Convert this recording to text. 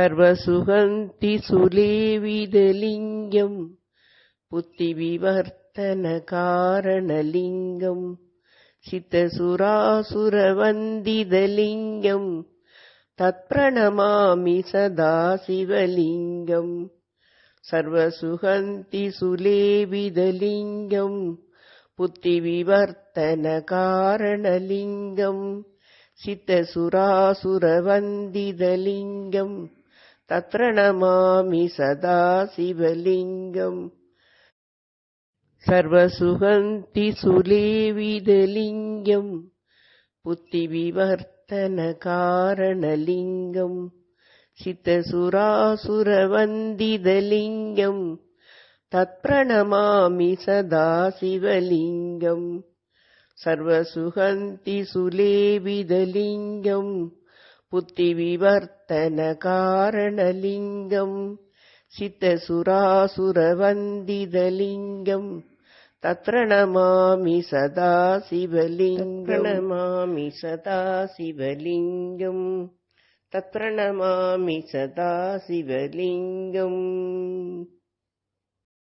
சர்வசுகந்தி சுலேவிதலிங்கம் புத்தி விவர்த்தன காரணலிங்கம் சித்தசுராசுரவந்திதலிங்கம் தத்பிரணமாமி சதா சிவலிங்கம் சர்வசுகந்தி சுலேவிதலிங்கம் புத்தி விவர்த்தன காரணலிங்கம் சித்தசுராசுரவந்திதலிங்கம் तत्र नमामि सदा शिवलिङ्गम् सर्वसुगन्ति सुलेविदलिङ्गम् बुद्धिविवर्तनकारणलिङ्गम् सितसुरासुरवन्दितलिङ्गम् तत्प्रणमामि सदा शिवलिङ्गम् सर्वसुगन्ति सुलेविदलिङ्गम् बुद्धिविवर्तनकारणलिङ्गम् सितसुरासुरवन्दितलिङ्गम् तत्र नमामि सदा शिवलिङ्गम् नमामि सदा शिवलिङ्गम् तत्र नमामि सदा शिवलिङ्गम्